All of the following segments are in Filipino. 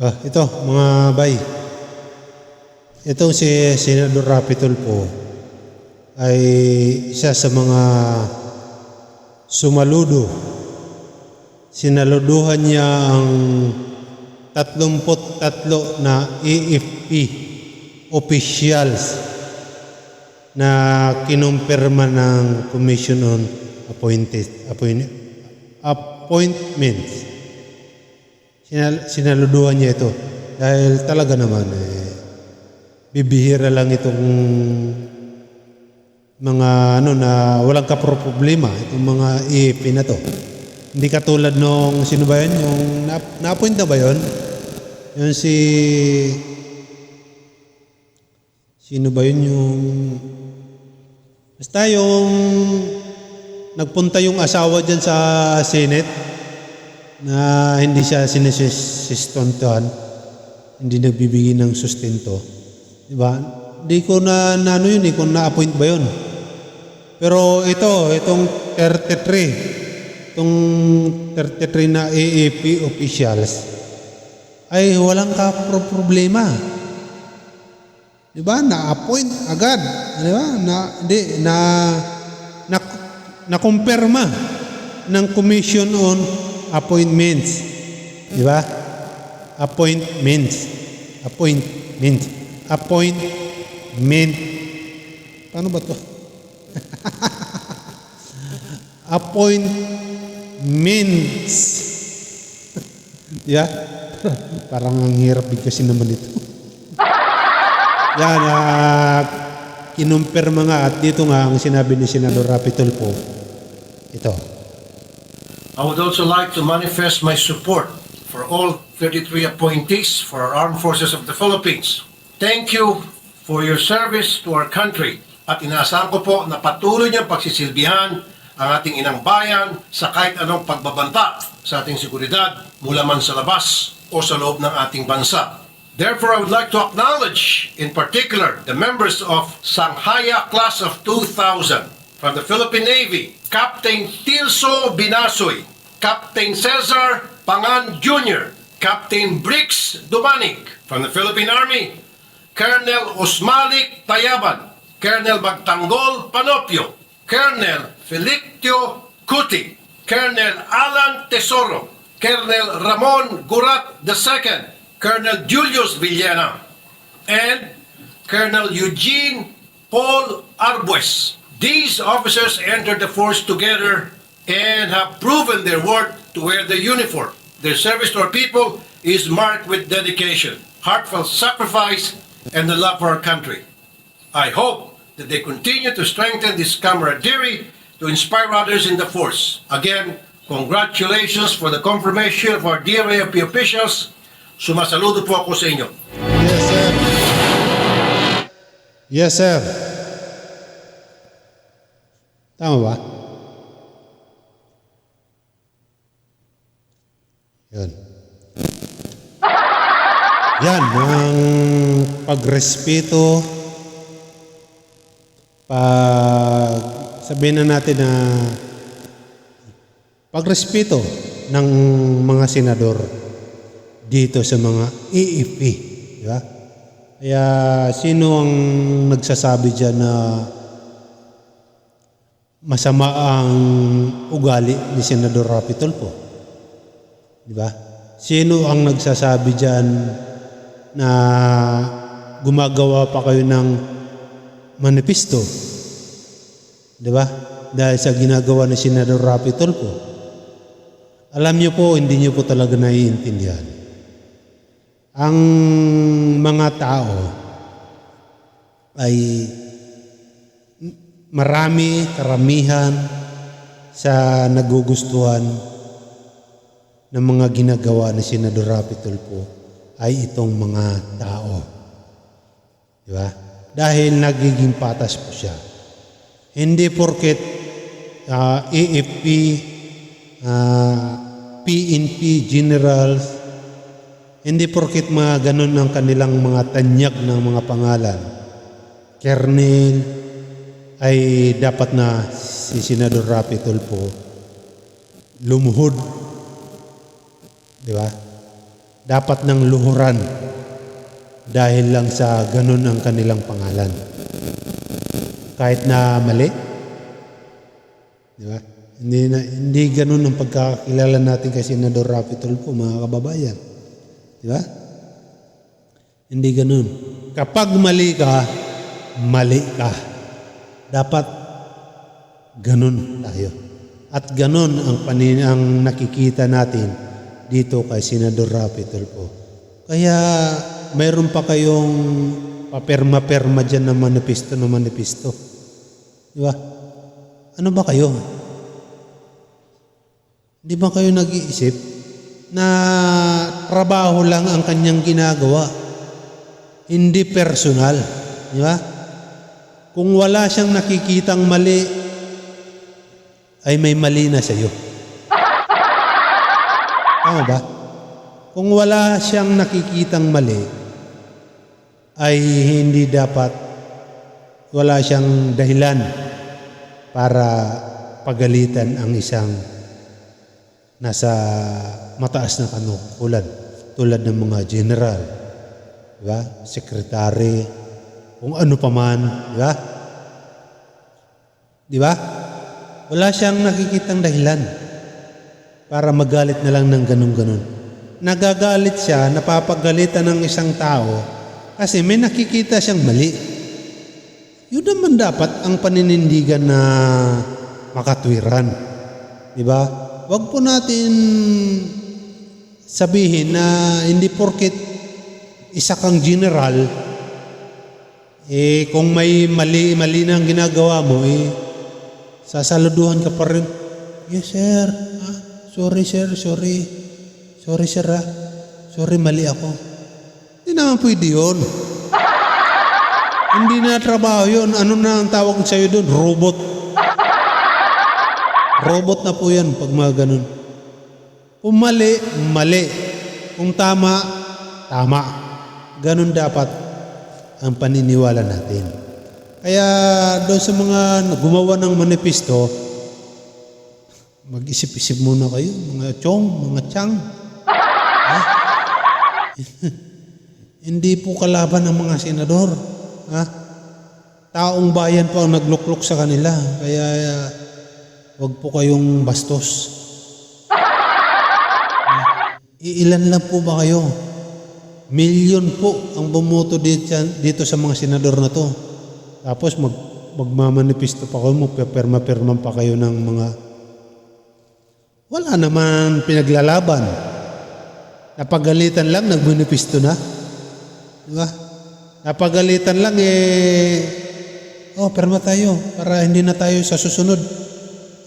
Ah, ito, mga bay. Itong si Senador Rapi Tulfo ay isa sa mga sumaludo. Sinaluduhan niya ang 33 na AFP officials na kinumpirma ng Commission on Appointed, appoint, Appointments. Sinal, sinaluduhan niya ito dahil talaga naman eh, bibihira lang itong mga ano na walang kaproblema itong mga EAP na to. Hindi katulad nung sino ba yun? Yung na, na-appoint na ba yun? Yung si sino ba yun yung basta yung nagpunta yung asawa dyan sa Senate na hindi siya sinisistontohan, hindi nagbibigay ng sustento. Di ba? Di ko na, na ano yun, eh, kung na-appoint ba yun. Pero ito, itong 33, itong 33 na AAP officials, ay walang ka problema. Di ba? Na-appoint agad. Di ba? Na, di, na, na, na-kumpirma ng Commission on appointments. Di ba? Appointments. Appointments. Appointment. Paano ba to? Appointments. Di ba? Parang ang hirap bigkasin naman ito. Yan, uh, kinumpirma nga at dito nga ang sinabi ni Senador Rapi Tulfo. Ito. I would also like to manifest my support for all 33 appointees for our armed forces of the Philippines. Thank you for your service to our country at inaasahan ko po na patuloy niyang pagsisilbihan ang ating inang bayan sa kahit anong pagbabanta sa ating seguridad mula man sa labas o sa loob ng ating bansa. Therefore, I would like to acknowledge in particular the members of Sanghaya Class of 2000 from the Philippine Navy, Captain Tilso Binasoy, Captain Cesar Pangan Jr., Captain Brix Dumanig from the Philippine Army, Colonel Osmalik Tayaban, Colonel Bagtanggol Panopio, Colonel Felictio Cuti, Colonel Alan Tesoro, Colonel Ramon Gurat II, Colonel Julius Villena, and Colonel Eugene Paul Arbues. These officers entered the force together and have proven their worth to wear the uniform. Their service to our people is marked with dedication, heartfelt sacrifice, and the love for our country. I hope that they continue to strengthen this camaraderie to inspire others in the force. Again, congratulations for the confirmation of our DRAFP officials. Sumasaludo po ako sa inyo. Yes, sir. Yes, sir. Tama ba? Yan. Yan, ang pagrespeto, pag sabihin na natin na pagrespeto ng mga senador dito sa mga EEP. Di ba? Kaya sino ang nagsasabi dyan na masama ang ugali ni Senador Rapi Tulfo? Di ba? Sino ang nagsasabi dyan na gumagawa pa kayo ng manifesto? Di ba? Dahil sa ginagawa ni Senador Rapi Tulfo. Alam niyo po, hindi niyo po talaga naiintindihan ang mga tao ay marami, karamihan sa nagugustuhan ng mga ginagawa ni Senador Rapi Tulfo ay itong mga tao. Di ba? Dahil nagiging patas po siya. Hindi porket uh, AFP, uh, PNP generals, hindi porkit mga ganun ang kanilang mga tanyag ng mga pangalan. Kernel ay dapat na si Senador Rapi Tulfo lumuhod. Di ba? dapat ng luhuran dahil lang sa ganun ang kanilang pangalan. Kahit na mali, di ba? Hindi, na, hindi ganun ang pagkakilala natin kay Senador Rapi Tulfo, mga kababayan. Di ba? Hindi ganun. Kapag mali ka, mali ka. Dapat ganun tayo. At ganun ang, panin, ang nakikita natin dito kay Senador Rapi Tulfo. Kaya mayroon pa kayong paperma-perma dyan na manifesto na manifesto. Di ba? Ano ba kayo? Di ba kayo nag-iisip na trabaho lang ang kanyang ginagawa? Hindi personal. Di ba? Kung wala siyang nakikitang mali, ay may mali na sa'yo. Tama ba? Kung wala siyang nakikitang mali, ay hindi dapat wala siyang dahilan para pagalitan ang isang nasa mataas na kanukulan tulad ng mga general, di ba? sekretary, kung ano pa man, di ba? Di ba? Wala siyang nakikitang dahilan para magalit na lang ng ganun-ganun. Nagagalit siya, napapagalitan ng isang tao kasi may nakikita siyang mali. Yun naman dapat ang paninindigan na makatwiran. Di ba? Huwag po natin sabihin na hindi porket isa kang general, eh kung may mali, mali na ang ginagawa mo, eh sasaluduhan ka pa rin. Yes, sir. Ah, sorry, sir. Sorry. Sorry, sir. Ah. Sorry, mali ako. Hindi naman pwede yun. Hindi na trabaho yun. Ano na ang tawag sa'yo doon? Robot. Robot na po yan pag mga ganun. Kung mali, mali. Kung tama, tama. Ganun dapat ang paniniwala natin. Kaya doon sa mga gumawa ng manifesto, mag-isip-isip muna kayo, mga chong, mga chang. Ha? Hindi po kalaban ng mga senador. Ha? Taong bayan po ang nagluklok sa kanila. Kaya wag po kayong bastos. Iilan lang po ba kayo? Milyon po ang bumoto dito, dito sa mga senador na to. Tapos mag, magmamanifesto pa kayo, magpapirma-pirma pa kayo ng mga... Wala naman pinaglalaban. Napagalitan lang, nagmanifesto na. Di ba? Napagalitan lang eh... Oh, perma tayo para hindi na tayo sa susunod.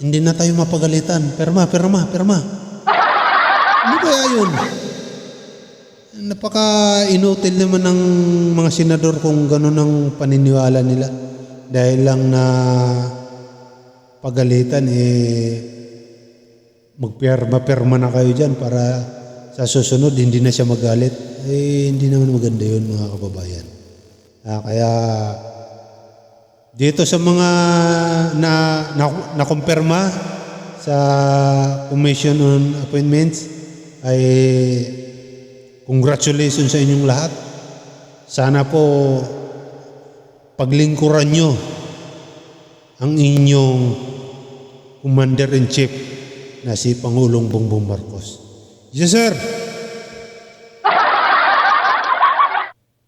Hindi na tayo mapagalitan. Perma, perma, perma. Ano kaya yun? Napaka-inutil naman ng mga senador kung gano'n ang paniniwala nila. Dahil lang na pagalitan, eh, magperma-perma na kayo dyan para sa susunod hindi na siya magalit. Eh, hindi naman maganda yun mga kababayan. Ah, kaya dito sa mga na, na, nakumpirma sa Commission on Appointments ay congratulations sa inyong lahat. Sana po paglingkuran nyo ang inyong Commander-in-Chief na si Pangulong Bongbong Marcos. Yes, sir.